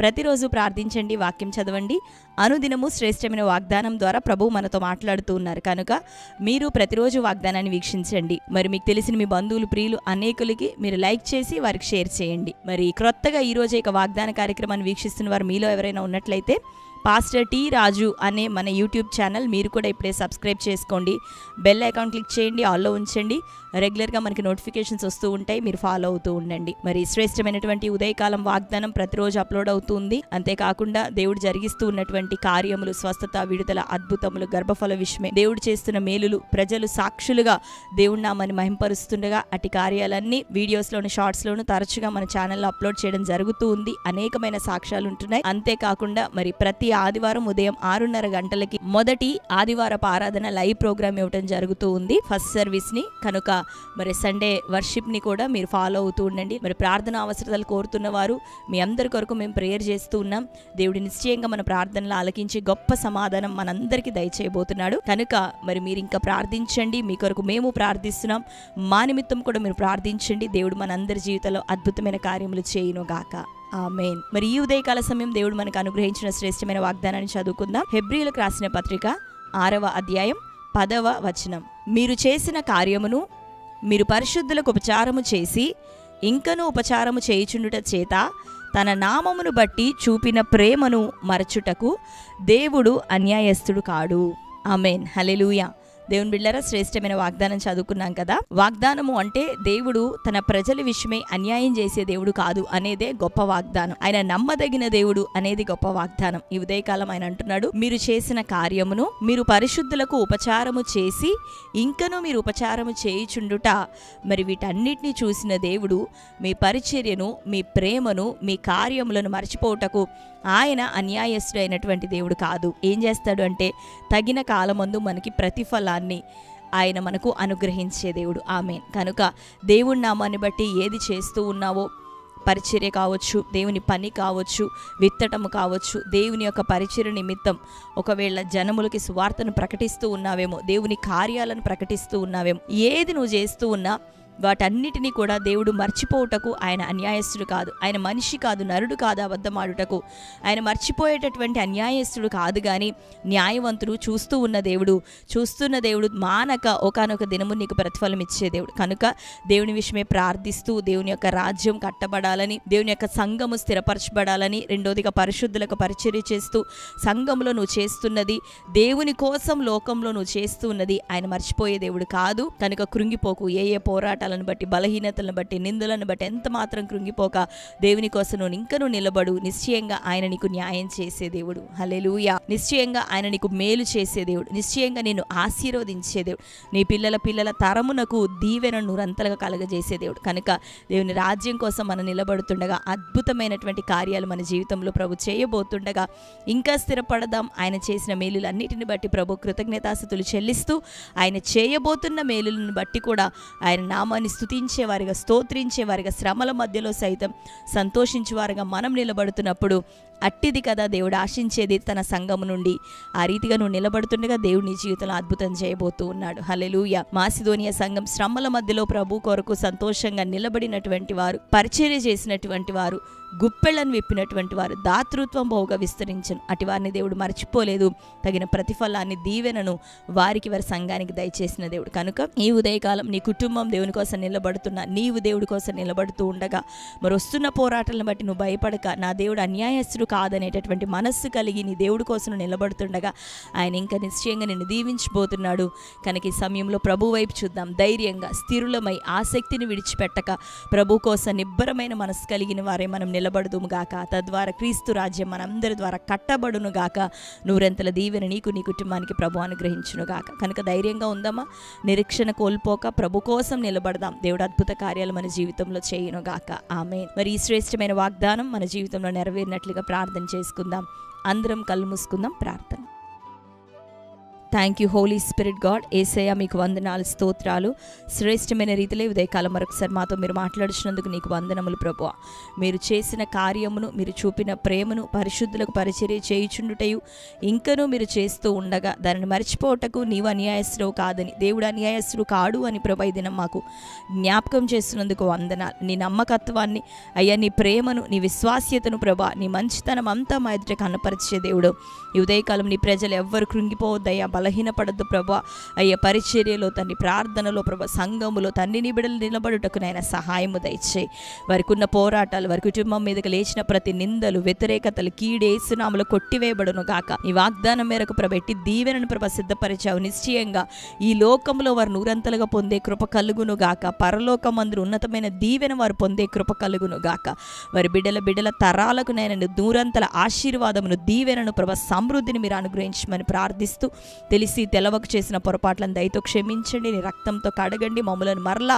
ప్రతిరోజు ప్రార్థించండి వాక్యం చదవండి. అనుదినము శ్రేష్టమైన వాగ్దానం ద్వారా ప్రభు మనతో మాట్లాడుతూ ఉన్నారు. కనుక మీరు ప్రతిరోజు వాగ్దానాన్ని వీక్షించండి. మరి మీకు తెలిసిన మీ బంధువులు ప్రియులు అనేకులకి మీరు లైక్ చేసి వారికి షేర్ చేయండి. మరి క్రొత్తగా ఈ ఇక వాగ్దాన కార్యక్రమాన్ని వీక్షిస్తున్న వారు మీలో ఎవరైనా ఉన్నట్లయితే పాస్టర్ టీ రాజు అనే మన యూట్యూబ్ ఛానల్ మీరు కూడా ఇప్పుడే సబ్స్క్రైబ్ చేసుకోండి. బెల్ ఐకాన్ క్లిక్ చేయండి ఆల్లో ఉంచండి. రెగ్యులర్గా మనకి నోటిఫికేషన్స్ వస్తూ ఉంటాయి మీరు ఫాలో అవుతూ ఉండండి. మరి శ్రేష్టమైనటువంటి ఉదయకాలం వాగ్దానం ప్రతిరోజు అప్లోడ్ అవుతుంది. అంతేకాకుండా దేవుడు జరిగిస్తూ ఉన్నటువంటి కార్యములు స్వస్థత విడుదల అద్భుతములు గర్భఫల విషయమే దేవుడు చేస్తున్న మేలులు ప్రజలు సాక్షులుగా దేవుడు నామని మహింపరుస్తుండగా అటు కార్యాలన్నీ వీడియోస్లోను షార్ట్స్లోను తరచుగా మన ఛానల్లో అప్లోడ్ చేయడం జరుగుతూ ఉంది. అనేకమైన సాక్ష్యాలు ఉంటున్నాయి. అంతేకాకుండా మరి ప్రతి ఆదివారం ఉదయం ఆరున్నర గంటలకి మొదటి ఆదివారపు ఆరాధన లైవ్ ప్రోగ్రామ్ ఇవ్వడం జరుగుతూ ఉంది. ఫస్ట్ సర్వీస్ని కనుక మరి సండే వర్షిప్ని కూడా మీరు ఫాలో అవుతూ ఉండండి. మరి ప్రార్థన అవసరతలు కోరుతున్న వారు మీ అందరి కొరకు మేము ప్రేయర్ చేస్తూ ఉన్నాం. దేవుడి నిశ్చయంగా మన ప్రార్థనలు ఆలకించి గొప్ప సమాధానం మనందరికీ దయచేయబోతున్నాడు. కనుక మరి మీరు ఇంకా ప్రార్థించండి. మీ కొరకు మేము ప్రార్థిస్తున్నాం. మా నిమిత్తం కూడా మీరు ప్రార్థించండి. దేవుడు మనందరి జీవితంలో అద్భుతమైన కార్యములు చేయును గాక ఆమెన్. మరి ఈ ఉదయకాల సమయం దేవుడు మనకు అనుగ్రహించిన శ్రేష్టమైన వాగ్దానాన్ని చదువుకుందాం. హెబ్రిలకు రాసిన పత్రిక ఆరవ అధ్యాయం పదవ వచనం. మీరు చేసిన కార్యమును మీరు పరిశుద్ధులకు ఉపచారము చేసి ఇంకనూ ఉపచారము చేయుచుండుట చేత తన నామమును బట్టి చూపిన ప్రేమను మరచుటకు దేవుడు అన్యాయస్తుడు కాడు. ఆమెన్. హలెలూయా దేవుని బిళ్ళరా శ్రేష్టమైన వాగ్దానం చదువుకున్నాం కదా. వాగ్దానము అంటే దేవుడు తన ప్రజల విషయమే అన్యాయం చేసే దేవుడు కాదు అనేదే గొప్ప వాగ్దానం. ఆయన నమ్మదగిన దేవుడు అనేది గొప్ప వాగ్దానం. ఈ ఉదయకాలం ఆయన అంటున్నాడు మీరు చేసిన కార్యమును మీరు పరిశుద్ధులకు ఉపచారము చేసి ఇంకనూ మీరు ఉపచారము చేయుచుండుట మరి వీటన్నిటిని చూసిన దేవుడు మీ పరిచర్యను మీ ప్రేమను మీ కార్యములను మర్చిపోవుటకు ఆయన అన్యాయస్తుడైనటువంటి దేవుడు కాదు. ఏం చేస్తాడు అంటే తగిన కాలమందు మనకి ప్రతిఫలాన్ని ఆయన మనకు అనుగ్రహించే దేవుడు. ఆమె కనుక దేవుడి నామాన్ని బట్టి ఏది చేస్తూ ఉన్నావో పరిచర్య కావచ్చు దేవుని పని కావచ్చు విత్తటము కావచ్చు దేవుని యొక్క పరిచర్య నిమిత్తం ఒకవేళ జనములకి సువార్తను ప్రకటిస్తూ ఉన్నావేమో దేవుని కార్యాలను ప్రకటిస్తూ ఉన్నావేమో ఏది నువ్వు చేస్తూ ఉన్నా వాటన్నిటినీ కూడా దేవుడు మర్చిపోవుటకు ఆయన అన్యాయస్తుడు కాదు. ఆయన మనిషి కాదు నరుడు కాదు అబద్ధమాడుటకు. ఆయన మర్చిపోయేటటువంటి అన్యాయస్తుడు కాదు కానీ న్యాయవంతుడు చూస్తూ ఉన్న దేవుడు చూస్తున్న దేవుడు మానక ఒకనొక దినము నీకు ప్రతిఫలం ఇచ్చే దేవుడు. కనుక దేవుని విషయమే ప్రార్థిస్తూ దేవుని యొక్క రాజ్యం కట్టబడాలని దేవుని యొక్క సంఘము స్థిరపరచబడాలని రెండోదిగా పరిశుద్ధులకు పరిచర్య చేస్తూ సంఘంలో నువ్వు చేస్తున్నది దేవుని కోసం లోకంలో నువ్వు చేస్తూ ఉన్నది ఆయన మర్చిపోయే దేవుడు కాదు. కనుక కృంగిపోకు ఏ ఏ పోరాటాలను బట్టి బలహీనతలను బట్టి నిందులను బట్టి ఎంత మాత్రం కృంగిపోక దేవుని కోసం నువ్వు నిలబడు. నిశ్చయంగా ఆయన నీకు న్యాయం చేసే దేవుడు. హలెలూయా నిశ్చయంగా ఆయన నీకు మేలు చేసే దేవుడు. నిశ్చయంగా నేను ఆశీర్వదించే దేవుడు. నీ పిల్లల పిల్లల తరమునకు దీవెన నూరంతలుగా కలగజేసే దేవుడు. కనుక దేవుని రాజ్యం కోసం మనం నిలబడుతుండగా అద్భుతమైనటువంటి కార్యాలు మన జీవితంలో ప్రభు చేయబోతుండగా ఇంకా స్థిరపడదాం. ఆయన చేసిన మేలులన్నిటిని బట్టి ప్రభు కృతజ్ఞతాస్థుతులు చెల్లిస్తూ ఆయన చేయబోతున్న మేలులను బట్టి కూడా ఆయన నామ నామాన్ని స్థుతించేవారిగా స్తోత్రించేవారిగా శ్రమల మధ్యలో సైతం సంతోషించేవారుగా మనం నిలబడుతున్నప్పుడు అట్టిది కదా దేవుడు ఆశించేది తన సంఘము నుండి. ఆ రీతిగా నువ్వు నిలబడుతుండగా దేవుడు నీ జీవితంలో అద్భుతం చేయబోతూ ఉన్నాడు. హలెలూయ మాసిదోనియ సంఘం శ్రమల మధ్యలో ప్రభు కొరకు సంతోషంగా నిలబడినటువంటి వారు పరిచర్య చేసినటువంటి వారు గుప్పెళ్ళను విప్పినటువంటి వారు దాతృత్వం బహుగా విస్తరించను. అటు వారిని దేవుడు మర్చిపోలేదు. తగిన ప్రతిఫలాన్ని దీవెనను వారికి వారి సంఘానికి దయచేసిన దేవుడు. కనుక ఈ ఉదయకాలం నీ కుటుంబం దేవుని కోసం నిలబడుతున్న. నీవు దేవుడి కోసం నిలబడుతూ ఉండగా మరి వస్తున్న పోరాటాలను బట్టి నువ్వు భయపడక. నా దేవుడు అన్యాయస్తుడు కాదనేటటువంటి మనస్సు కలిగి నీ దేవుడి కోసం నిలబడుతుండగా ఆయన ఇంకా నిశ్చయంగా నిన్ను దీవించబోతున్నాడు. కనుక ఈ సమయంలో ప్రభు వైపు చూద్దాం. ధైర్యంగా స్థిరులమై ఆసక్తిని విడిచిపెట్టక ప్రభు కోసం నిబ్బరమైన మనస్సు కలిగిన వారే మనం నిలబడి గాక. తద్వారా క్రీస్తు రాజ్యం మనందరి ద్వారా కట్టబడును గాక. నూరెంతల దీవెన నీకు నీ కుటుంబానికి ప్రభు అనుగ్రహించునుగాక కనుక ధైర్యంగా ఉందామా? నిరీక్షణ కోల్పోక ప్రభు కోసం నిలబడదాం. దేవుడు అద్భుత కార్యాలు మన జీవితంలో చేయను గాక. ఆమె మరి ఈ శ్రేష్టమైన వాగ్దానం మన జీవితంలో నెరవేరినట్లుగా ప్రార్థన చేసుకుందాం. అందరం కళ్ళు మూసుకుందాం. ప్రార్థన. Thank you holy spirit god Yesayya మీకు వందనాలు స్తోత్రాలు. శ్రేష్టమైన రీతిలో ఉదయకాలం మరొకసారి మాతో మీరు మాట్లాడుతున్నందుకు నీకు వందనములు ప్రభు మీరు చేసిన కార్యమును మీరు చూపిన ప్రేమను పరిశుద్ధులకు పరిచర్య చేయుచుండుటయు ఇంకనూ మీరు చేస్తూ ఉండగా దానిని మర్చిపోవటకు నీవు అన్యాయస్తుడు కాదని దేవుడు అన్యాయస్తుడు కాడు అని ప్రభా ఇదినం దినం మాకు జ్ఞాపకం చేస్తున్నందుకు వందనాలు. నీ నమ్మకత్వాన్ని అయ్యా నీ ప్రేమను నీ విశ్వాస్యతను ప్రభా నీ మంచితనం అంతా మా ఎదుట కనపరిచే దేవుడు. ఈ ఉదయకాలం నీ ప్రజలు ఎవ్వరు కృంగిపోవద్దయ్యా బలహీనపడద్దు ప్రభా. అయ్యా పరిచర్యలో తండ్రి ప్రార్థనలో ప్రభా సంఘములో తండ్రి నీ బిడ్డలు నిలబడుటకు నాయన సహాయము దయచేయి వారికి ఉన్న పోరాటాలు వారి కుటుంబం మీదకి లేచిన ప్రతి నిందలు వ్యతిరేకతలు కీడేసునాములు కొట్టివేయబడును గాక. ఈ వాగ్దానం మేరకు ప్రభెట్టి దీవెనను ప్రభ సిద్ధపరిచావు. నిశ్చయంగా ఈ లోకంలో వారు నూరంతలుగా పొందే కృప కలుగును గాక. పరలోకమందు ఉన్నతమైన దీవెన వారు పొందే కృప కలుగును గాక. వారి బిడ్డల బిడ్డల తరాలకు నేను నూరంతల ఆశీర్వాదమును దీవెనను ప్రభ సమృద్ధిని మీరు అనుగ్రహించమని ప్రార్థిస్తూ తెలిసి తెలవకు చేసిన పొరపాట్లను దయతో క్షమించండి నీ రక్తంతో కడగండి మమ్మలను మరలా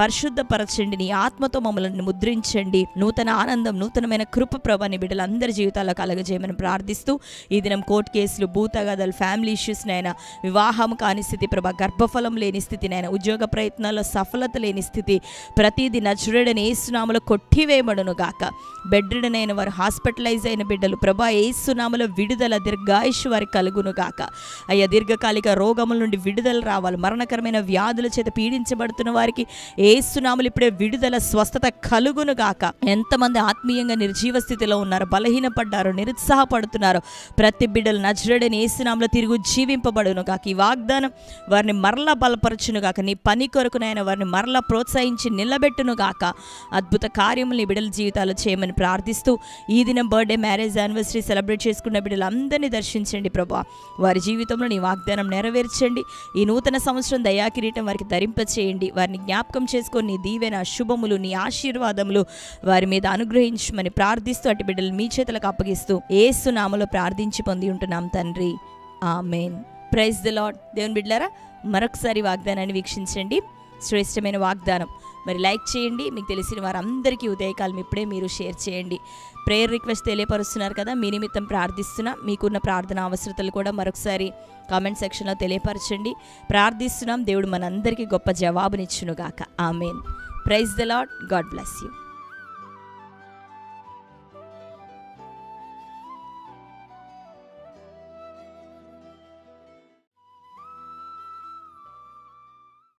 పరిశుద్ధపరచండి నీ ఆత్మతో మమ్మల్ని ముద్రించండి. నూతన ఆనందం నూతనమైన కృప ప్రభాని బిడ్డలందరి జీవితాల్లో కలగజేయమని ప్రార్థిస్తూ ఈ దినం కోర్టు కేసులు భూతగాదలు ఫ్యామిలీ ఇష్యూస్ నైనా వివాహం కాని స్థితి ప్రభా గర్భఫలం లేని స్థితి నైనా ఉద్యోగ ప్రయత్నాల్లో సఫలత లేని స్థితి ప్రతిదీ నచురుడని ఏసునామలో కొట్టివేయబడును గాక. బెడ్రిడనైన వారు హాస్పిటలైజ్ అయిన బిడ్డలు ప్రభా ఏసునామలో విడుదల దీర్ఘాయుష్ వారికి కలుగును గాక. అయ్యా దీర్ఘకాలిక రోగముల నుండి విడుదల రావాలి. మరణకరమైన వ్యాధుల చేత పీడించబడుతున్న వారికి ఏసునాములు ఇప్పుడే విడుదల స్వస్థత కలుగును గాక. ఎంతమంది ఆత్మీయంగా నిర్జీవ స్థితిలో ఉన్నారు బలహీనపడ్డారు నిరుత్సాహపడుతున్నారు. ప్రతి బిడ్డలు నజరడని ఏసునాములో తిరుగు జీవింపబడును గాక. ఈ వాగ్దానం వారిని మరలా బలపరచును గాక. నీ పని కొరకునైనా వారిని మరలా ప్రోత్సహించి నిలబెట్టును గాక. అద్భుత కార్యములు బిడ్డల జీవితాలు చేయమని ప్రార్థిస్తూ ఈ దినం బర్త్డే మ్యారేజ్ యానివర్సరీ సెలబ్రేట్ చేసుకున్న బిడ్డలందరినీ దర్శించండి ప్రభా. వారి జీవితంలో నీ వాగ్దానం నెరవేర్చండి. ఈ నూతన సంవత్సరం దయాకిరీటం వారికి ధరింపచేయండి. వారిని జ్ఞాపకం చేసుకొని నీ దీవెన శుభములు నీ ఆశీర్వాదములు వారి మీద అనుగ్రహించమని ప్రార్థిస్తూ అటు బిడ్డలు మీ చేతులకు అప్పగిస్తూ ఏసునామలో ప్రార్థించి పొంది ఉంటున్నాం తండ్రి. ఆమెన్. ప్రైజ్ ద లాడ్ దేవుని బిడ్డలారా మరొకసారి వాగ్దానాన్ని వీక్షించండి. శ్రేష్టమైన వాగ్దానం. మరి లైక్ చేయండి. మీకు తెలిసిన వారందరికీ ఉదయకాలం ఇప్పుడే మీరు షేర్ చేయండి. ప్రేయర్ రిక్వెస్ట్ తెలియపరుస్తున్నారు కదా మీ నిమిత్తం ప్రార్థిస్తున్నా. మీకున్న ప్రార్థన అవసరతలు కూడా మరొకసారి కామెంట్ సెక్షన్లో తెలియపరచండి. ప్రార్థిస్తున్నాం. దేవుడు మనందరికీ గొప్ప జవాబునిచ్చునుగాక. Amen. Praise the lord god bless you.